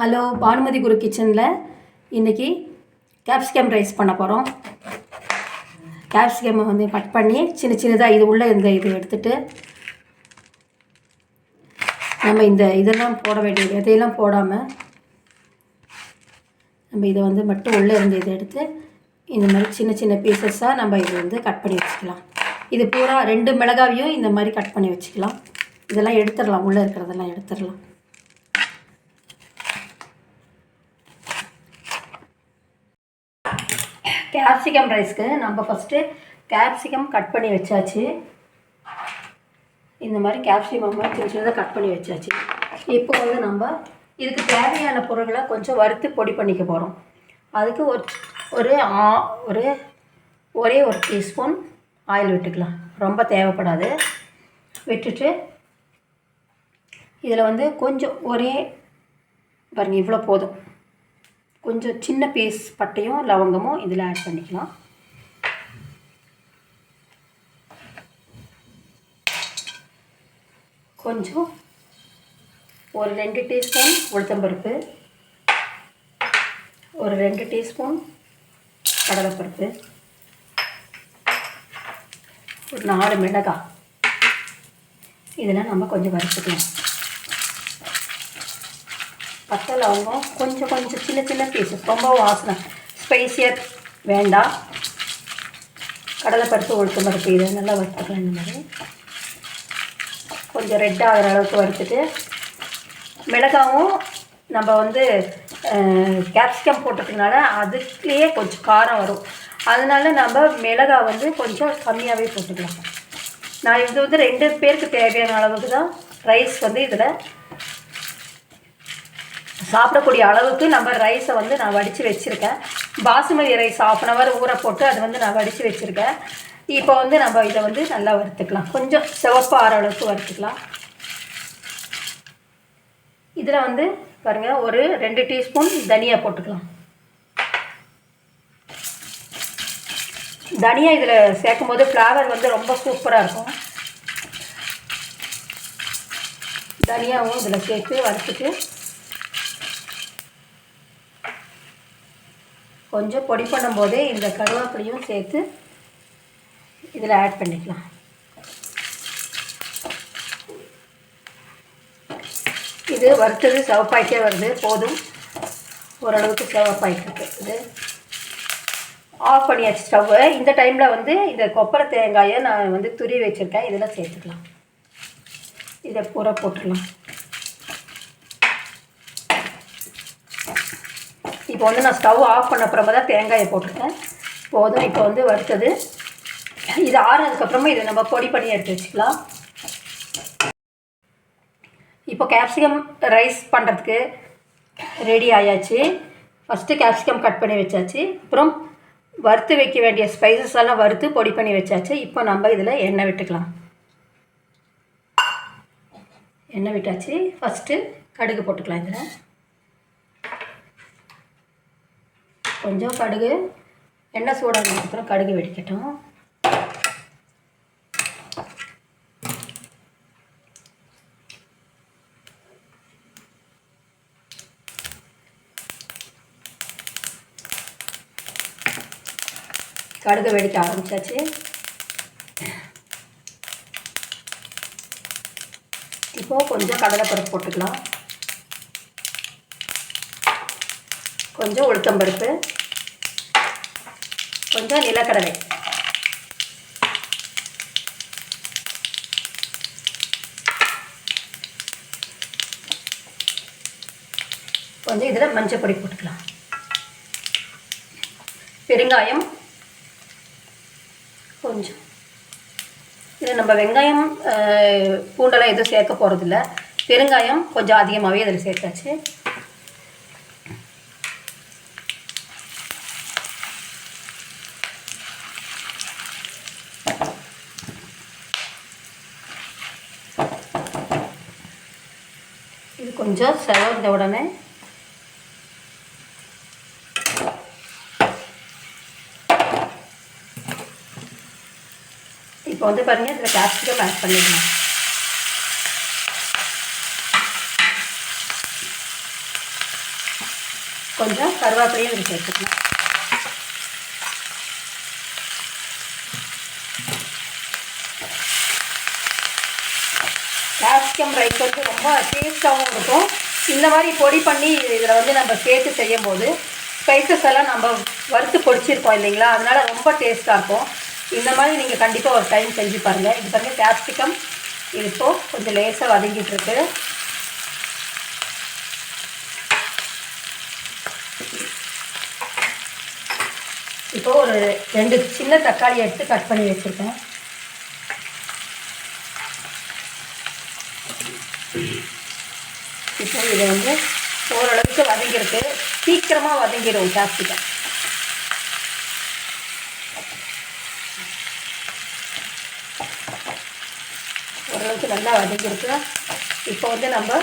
Hello Bhanumathi குரு கிச்சனில் இன்றைக்கி capsicum rice பண்ண போகிறோம் கேப்சிகமை வந்து கட் பண்ணி சின்ன சின்னதாக இது உள்ளே இந்த இது எடுத்துகிட்டு நம்ம இந்த இதெல்லாம் போட வேண்டிய விதையெல்லாம் போடாமல் நம்ம இதை வந்து மட்டும் உள்ளே இருந்த இதை எடுத்து இந்த மாதிரி சின்ன சின்ன பீசஸாக நம்ம இதை வந்து கட் பண்ணி வச்சுக்கலாம். இது பூரா ரெண்டு மிளகாவையும் இந்த மாதிரி கட் பண்ணி வச்சுக்கலாம். இதெல்லாம் எடுத்துடலாம் உள்ளே இருக்கிறதெல்லாம் எடுத்துடலாம். கேப்சிகம் ரைஸ்க்கு நம்ம ஃபஸ்ட்டு கேப்சிகம் கட் பண்ணி வச்சாச்சு. இந்த மாதிரி கேப்சிகம் சின்ன சின்னதாக கட் பண்ணி வச்சாச்சு. இப்போ வந்து நம்ம இதுக்கு தேவையான பொருட்களை கொஞ்சம் வறுத்து பொடி பண்ணிக்க போகிறோம் அதுக்கு ஒரு ஒரு ஆ- ஒரு ஒரே ஒரு டீஸ்பூன் ஆயில் விட்டுக்கலாம். ரொம்ப தேவைப்படாது. விட்டுட்டு இதில் வந்து கொஞ்சம் ஒரே பாருங்க இவ்வளோ போதும். கொஞ்சம் சின்ன பீஸ் பட்டையும் லவங்கமும் இதில் ஆட் பண்ணிக்கலாம். கொஞ்சம் ஒரு ரெண்டு டீஸ்பூன் உளுத்தம்பருப்பு ஒரு ரெண்டு டீஸ்பூன் கடலைப்பருப்பு ஒரு நாலு மிளகாய். இதெல்லாம் நம்ம கொஞ்சம் வறுத்துக்கலாம். பட்டை லவங்கம் கொஞ்சம் கொஞ்சம் சின்ன சின்ன பீசஸ் ரொம்ப வாசனை. ஸ்பைசியர் வேண்டாம். கடலைப்பருப்பு உளுத்தம் பருப்பு இதை நல்லா வறுத்துக்கலாம் இந்த மாதிரி. கொஞ்சம் ரெட் ஆகிற அளவுக்கு வறுத்துட்டு மிளகாவும் நம்ம வந்து கேப்சிகம் போட்டதுனால அதுக்குலேயே கொஞ்சம் காரம் வரும். அதனால நம்ம மிளகாய் வந்து கொஞ்சம் கம்மியாகவே போட்டுக்கலாம். நான் இது வந்து ரெண்டு பேருக்கு தேவையான அளவுக்கு தான் ரைஸ் வந்து இதில் சாப்பிடக்கூடிய அளவுக்கு நம்ம ரைஸை வந்து நான் வடித்து வச்சுருக்கேன். Basmati rice half an hour ஊற போட்டு அது வந்து நான் வடித்து வச்சுருக்கேன். இப்போ வந்து நம்ம இதை வந்து நல்லா வறுத்துக்கலாம். கொஞ்சம் சிவப்பு ஆற அளவுக்கு வறுத்துக்கலாம். இதில் வந்து பாருங்கள் ஒரு ரெண்டு டீஸ்பூன் தனியா போட்டுக்கலாம். தனியா இதில் சேர்க்கும் போது ஃப்ளேவர் வந்து ரொம்ப சூப்பராக இருக்கும். தனியாவும் இதில் சேர்த்து வறுத்துட்டு கொஞ்சம் பொடி பண்ணும்போதே இந்த கருவேப்பிலையும் சேர்த்து இதில் ஆட் பண்ணிக்கலாம். இது வறுத்தது சிவப்பாயிட்டே வருது. போதும். ஓரளவுக்கு சிவப்பாயிட்டு இது ஆஃப் பண்ணியாச்சு ஸ்டவ்வை இந்த டைமில் வந்து இந்த கொப்பரை தேங்காயை நான் வந்து துரி வச்சுருக்கேன். இதில் சேர்த்துக்கலாம். இதை பூரா போட்டுடலாம். இப்போ வந்து நான் ஸ்டவ் ஆஃப் பண்ண அப்புறமா தான் தேங்காயை போட்டிருக்கேன். போதும் இப்போ வந்து வறுத்தது. இது ஆறுனதுக்கப்புறமா இதை நம்ம பொடி பண்ணி எடுத்து வச்சுக்கலாம். இப்போ கேப்சிகம் ரைஸ் பண்ணுறதுக்கு ரெடி ஆயாச்சு. ஃபஸ்ட்டு கேப்சிகம் கட் பண்ணி வச்சாச்சு. அப்புறம் வறுத்து வைக்க வேண்டிய ஸ்பைசஸ் எல்லாம் வறுத்து பொடி பண்ணி வச்சாச்சு. இப்போ நம்ம இதில் எண்ணெய் விட்டுக்கலாம். எண்ணெய் விட்டாச்சு. ஃபஸ்ட்டு கடுகு போட்டுக்கலாம் இதில். கொஞ்சம் கடுகு எண்ணெய் சூடானதுக்கப்புறம் கடுகு வெடிக்கட்டும். கடுகு வெடிக்க ஆரம்பிச்சாச்சு. இப்போது கொஞ்சம் கடலைப்பருப்பு போட்டுக்கலாம். கொஞ்சம் உளுத்தம்பருப்பு கொஞ்சம் நிலக்கடலை. கொஞ்சம் இதில் மஞ்சள் பொடி போட்டுக்கலாம். பெருங்காயம் கொஞ்சம். இதில் நம்ம வெங்காயம் பூண்டெல்லாம் எதுவும் சேர்க்க போகிறதில்ல பெருங்காயம் கொஞ்சம் அதிகமாகவே இதில் சேர்த்தாச்சு. கொஞ்சம் செவந்த உடனே இப்போ வந்து பாருங்கள் இதில் கேப்சிகம் ஆட் பண்ணிடலாம் கொஞ்சம் கருவேப்பிலையும் இதில் சேர்த்துக்கலாம் கேப்சிகம் ரைஸ் வந்து ரொம்ப டேஸ்ட்டாகவும் இருக்கும். இந்த மாதிரி பொடி பண்ணி இதில் வந்து நம்ம சேர்த்து செய்யும் போது ஸ்பைசஸ் எல்லாம் நம்ம வறுத்து பொடிச்சிருப்போம் இல்லைங்களா? அதனால் ரொம்ப டேஸ்ட்டாக இருக்கும். இந்த மாதிரி நீங்கள் கண்டிப்பாக ஒரு டைம் செஞ்சு பாருங்கள் இது பாருங்கள் கேப்சிகம் இது கொஞ்சம் லேசாக வதங்கிட்டுருக்கு இப்போது ஒரு ரெண்டு சின்ன தக்காளி எடுத்து கட் பண்ணி வச்சுருக்கேன். இப்போ இதை வந்து ஓரளவுக்கு வதங்கிருக்கு சீக்கிரமாக வதங்கிடும் கேப்சிகம் ஓரளவுக்கு நல்லா வதங்கிருக்கு இப்போ வந்து நம்ம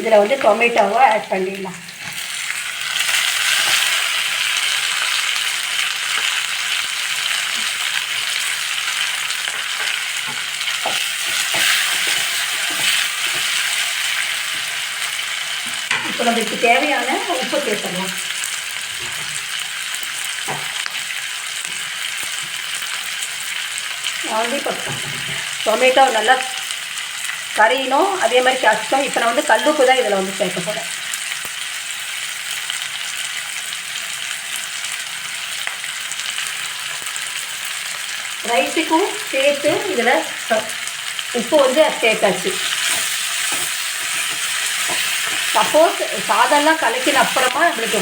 இதில் வந்து டொமேட்டோவை ஆட் பண்ணிடலாம். இப்போ நம்மளுக்கு தேவையான உப்பு சேர்த்துடலாம். ஆல்ரெடி இப்போ டொமேட்டோ நல்லா கரையினோம் அதே மாதிரி கஷ்டம் இப்போ நான் வந்து கல்லுப்பு தான் இதில் வந்து சேர்க்க போகிறேன் ரைஸுக்கும் சேர்த்து இதில் உப்பு வந்து சேர்த்தாச்சு. சப்போஸ் சாதம்லாம் கலக்கின அப்புறமா நம்மளுக்கு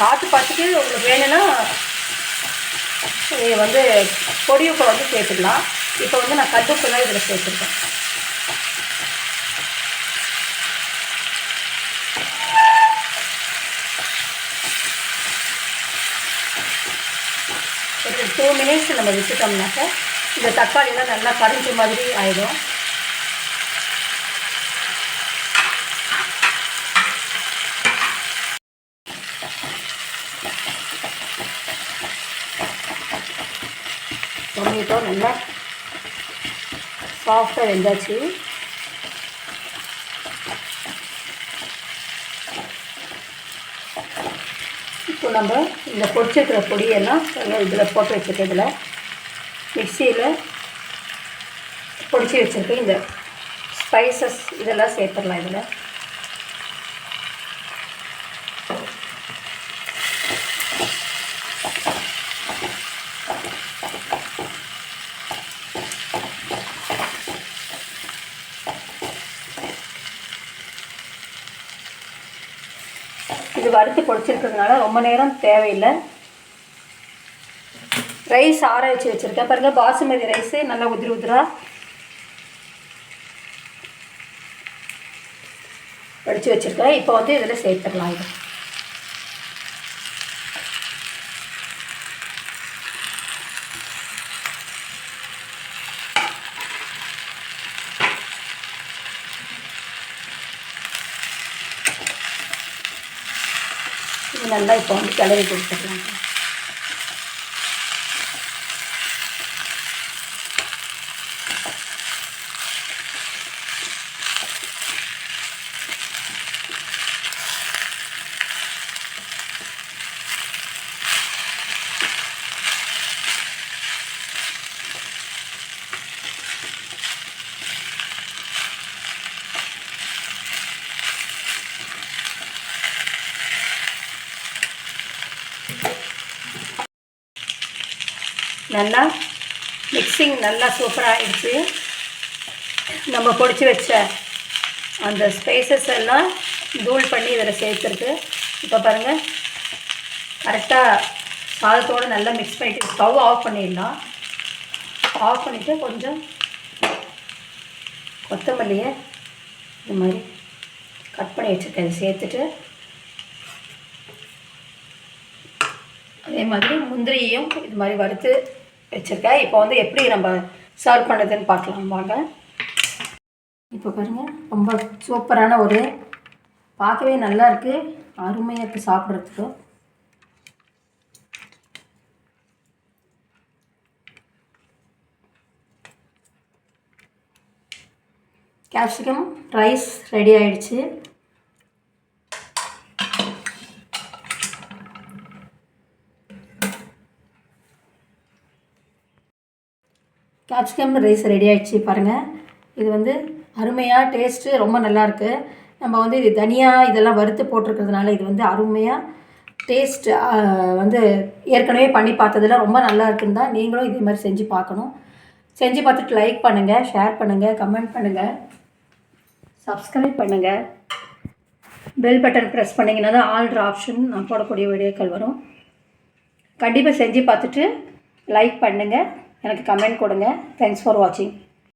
பார்த்து பார்த்துட்டு உங்களுக்கு வேணும்னா நீங்கள் வந்து பொடியுப்பை வந்து சேர்த்துக்கலாம். இப்போ வந்து நான் கல்லுப்பு தான் இதில் சேர்த்துருக்கேன். ஒரு டூ மினிட்ஸ் நம்ம விட்டுட்டோம்னாக்க இந்த தக்காளிலாம் நல்லா கரைஞ்ச மாதிரி ஆயிடும். டொமேட்டோ நல்லா சாஃப்டாக வெந்தாச்சு இப்போ நம்ம இந்த பொடிச்சிருக்கிற பொடியெல்லாம் இதில் போட்டு வச்சுருக்கேன் இதில் மிக்சியில் பொடிச்சு வச்சுருக்கேன் இந்த ஸ்பைசஸ் இதெல்லாம் சேர்த்துடலாம் இதில். இது வறுத்து பொடிச்சிருக்கிறதுனால ரொம்ப நேரம் தேவையில்லை. ரைஸ் ஆற வச்சு வச்சுருக்கேன். பாருங்கள் பாசுமதி ரைஸு நல்லா உதிரி உதிரா வடித்து வச்சுருக்கேன். இப்போ வந்து இதில் சேர்த்துடலாம் இது. நல்லா இப்போ வந்து கிளறி கொடுத்துடலாம் நல்லா மிக்சிங் நல்லா சூப்பராக ஆயிடுச்சு. நம்ம பொடிச்சு வச்ச அந்த ஸ்பைசஸ் எல்லாம் தூள் பண்ணி இதில் சேர்த்துருக்கு. இப்போ பாருங்கள் கரெக்டாக சாதத்தோடு நல்லா மிக்ஸ் பண்ணிவிட்டு ஸ்டவ் ஆஃப் பண்ணிடலாம். ஆஃப் பண்ணிவிட்டு கொஞ்சம் கொத்தமல்லியை இந்த மாதிரி கட் பண்ணி வச்சுருக்கேன். சேர்த்துட்டு அதே மாதிரி முந்திரியையும் இது மாதிரி வறுத்து வச்சுருக்கேன். இப்போ வந்து எப்படி நம்ம சர்வ் பண்ணுறதுன்னு பார்க்கலாம். வாங்க. இப்போ பாருங்கள் ரொம்ப சூப்பரான ஒரு பார்க்கவே நல்லா இருக்குது அருமையாக இருக்குது சாப்பிட்றதுக்கு. கேப்சிகம் ரைஸ் ரெடி ஆயிடுச்சு. கேப்சிகம் ரைஸ் ரெடி ஆகிடுச்சு பாருங்கள் இது வந்து அருமையாக டேஸ்ட்டு ரொம்ப நல்லாயிருக்கு நம்ம வந்து இது தனியாக இதெல்லாம் வறுத்து போட்டிருக்கிறதுனால இது வந்து அருமையாக டேஸ்ட் வந்து ஏற்கனவே பண்ணி பார்த்ததில் ரொம்ப நல்லா இருக்குன்னு தான் நீங்களும் இதே மாதிரி செஞ்சு பார்க்கணும். செஞ்சு பார்த்துட்டு லைக் பண்ணுங்கள் ஷேர் பண்ணுங்கள் கமெண்ட் பண்ணுங்கள் சப்ஸ்கிரைப் பண்ணுங்கள் பெல் பட்டன் ப்ரெஸ் பண்ணிங்கன்னா தான் ஆல்ட்ரு ஆப்ஷன் நான் போடக்கூடிய வீடியோக்கள் வரும். கண்டிப்பாக செஞ்சு பார்த்துட்டு லைக் பண்ணுங்கள் எனக்கு கமெண்ட் கொடுங்க. தேங்க்ஸ் ஃபார் வாட்சிங்